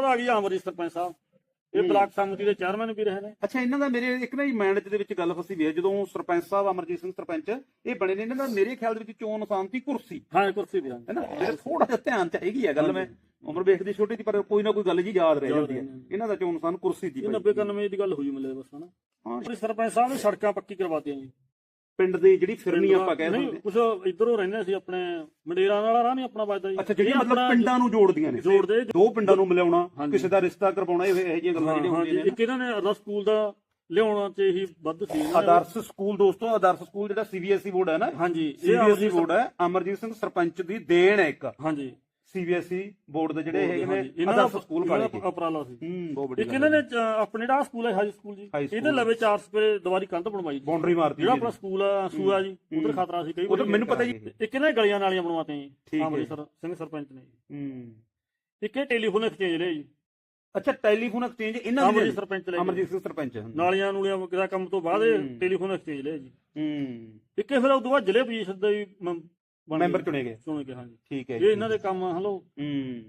ਬਾਅਦ ਆ ਗਈ ਅਮਰੀਤ ਸਰਪੰਚ ਸਾਹਿਬ। ਇਹ ਬਲਾਕ ਸਮਿਤੀ ਦੇ ਚੇਅਰਮੈਨ ਵੀ ਰਹੇ ਨੇ। ਅੱਛਾ ਇਹਨਾਂ ਦਾ ਮੇਰੇ ਇੱਕ ਨਾ ਮਾਈਂਡ ਦੇ ਵਿੱਚ ਗੱਲ ਫਸੀ ਵੀ ਹੈ ਜਦੋਂ ਸਰਪੰਚ ਸਾਹਿਬ ਅਮਰਜੀਤ ਸਿੰਘ ਸਰਪੰਚ ਇਹ ਬਣੇ ਨੇ ਇਹਨਾਂ ਦਾ ਮੇਰੇ ਖਿਆਲ ਦੇ ਵਿੱਚ ਚੋਣ ਨਿਸ਼ਾਨ ਸੀ ਕੁਰਸੀ। ਹਾਂ ਇਹ ਕੁਰਸੀ ਵੀ ਹਾਂ ਨਾ? ਮੇਰੇ ਥੋੜਾ ਜਿਹਾ ਧਿਆਨ ਚ ਹੈਗੀ ਹੈ ਗੱਲ ਮੈਂ। ਉਮਰ ਵੇਖਦੀ ਛੋਟੀ ਸੀ ਪਰ ਕੋਈ ਨਾ ਕੋਈ ਗੱਲ ਜੀ ਯਾਦ ਰਹਿ ਜਾਂਦੀ ਹੈ। ਇਹਨਾਂ ਦਾ ਚੋਣ ਨਿਸ਼ਾਨ ਕੁਰਸੀ ਇਹ 90 91 ਦੀ ਗੱਲ ਹੋਈ ਮਿਲੇ ਬਸ ਹਨਾ। ਹਾਂ। ਸਰਪੰਚ ਸਾਹਿਬ ਨੇ ਸੜਕਾਂ ਪੱਕੀ ਕਰਵਾਤੀਆਂ ਜੀ। ਪਿੰਡ ਦੀ ਜਿਹੜੀ ਫਿਰਨੀ ਆਪਾਂ ਕਹਿ ਨਹੀਂ ਕੁਝ ਇਧਰੋਂ ਰਹਿੰਦੇ ਸੀ ਆਪਣੇ ਮੰਡੇਰਾਂ ਵਾਲਾ ਰਾਹ ਨਹੀਂ ਆਪਣਾ ਵੱਜਦਾ ਜੀ। ਅੱਛਾ ਜਿਹੜੀਆਂ ਇਹ ਮਤਲਬ ਪਿੰਡਾਂ ਨੂੰ ਜੋੜਦੀਆਂ ਨੇ। ਜੋੜਦੇ ਦੋ ਪਿੰਡਾਂ ਨੂੰ ਮਿਲਾਉਣਾ। ਕਿਸੇ ਦਾ ਰਿਸ਼ਤਾ ਕਰਵਾਉਣਾ ਇਹ ਇਹੋ ਜਿਹੀਆਂ ਗੱਲਾਂ ਜਿਹੜੀਆਂ ਹੁੰਦੀਆਂ ਨੇ ਇੱਕ ਇਹਨਾਂ ਨੇ ਅਰਦਾ ਸਕੂਲ ਦਾ ਲਿਆਉਣਾ ਤੇ ਹੀ ਵੱਧ ਸੀ। ਆਦਰਸ਼ ਸਕੂਲ ਦੋਸਤੋ ਆਦਰਸ਼ ਸਕੂਲ ਜਿਹੜਾ ਸੀਬੀਐਸਈ ਬੋਰਡ ਹੈ ਨਾ ਹਾਂਜੀ ਇਹ ਸੀਬੀਐਸਈ ਬੋਰਡ ਹੈ ਅਮਰਜੀਤ ਸਿੰਘ ਸਰਪੰਚ ਦੀ ਦੇਣ ਹੈ ਇੱਕ। ਹਾਂਜੀ। ਸੀਬੀਐਸਈ ਬੋਰਡ ਦੇ ਜਿਹੜੇ ਹੈਗੇ ਨੇ ਇਹਨਾਂ ਦਾ ਸਕੂਲ ਕਾਲੇ ਦਾ ਉਪਰਾਲਾ ਸੀ। ਹੂੰ ਬਹੁਤ ਇੱਕ ਇਹਨਾਂ ਨੇ ਆਪਣੇ ਜਿਹੜਾ ਸਕੂਲ ਹੈ ਹਾਈ ਸਕੂਲ ਜੀ। ਇਹਦੇ ਲਵੇ 4 ਸਪਰੇ ਦੀਵਾਰੀ ਕੰਧ ਬਣਵਾਈ ਜੀ। ਬਾਉਂਡਰੀ ਮਾਰਤੀ ਜਿਹੜਾ ਆਪਣਾ ਸਕੂਲ ਆ ਸੂਆ ਜੀ ਉਧਰ ਖਤਰਾ ਸੀ ਕਈ ਤਾਂ ਵਾਰੀ ਮੈਨੂੰ ਪਤਾ ਜੀ ਇੱਕ ਇਹਨਾਂ ਗਲੀਆਂ ਨਾਲੀਆਂ ਬਣਵਾਤੀਆਂ ਜੀ ਠੀਕ ਹੈ। ਅੰਮ੍ਰਿਤਸਰ ਸਿੰਘ ਸਰਪੰਚ ਨੇ। ਹੂੰ। ਇੱਕ ਇਹ ਟੈਲੀਫੋਨ ਐਕਸਚੇਂਜ ਲਿਆ ਜੀ। ਅੱਛਾ ਟੈਲੀਫੋਨ ਐਕਸਚੇਂਜ ਇਹਨਾਂ ਦੀ ਅਮਰਜੀਤ ਸਰਪੰਚ ਲੈ ਅਮਰਜੀਤ ਸਿੰਘ ਸਰਪੰਚ ਹੂੰ ਨਾਲੀਆਂ ਨੂਲੀਆਂ ਦਾ ਕੰਮ ਤੋਂ ਬਾਅਦ ਟੈਲੀਫੋਨ ਐਕਸਚੇਂਜ ਲਿਆ ਜੀ। ਇੱਕ ਇਹ ਫਿਰ ਉਦੋਂ ਬਾਅਦ ਜ਼ਿਲ੍ਹੇ ਪੋਜੀਸ਼ਨ ਦਾ ਵੀ ਮੈਂਬਰ। ਚੁਣੇ ਗਏ। ਚੁਣੇ ਗਏ ਹਾਂਜੀ। ਠੀਕ ਹੈ ਇਹ ਇਹਨਾਂ ਦੇ ਕੰਮ ਹਲੋ। ਹੂੰ।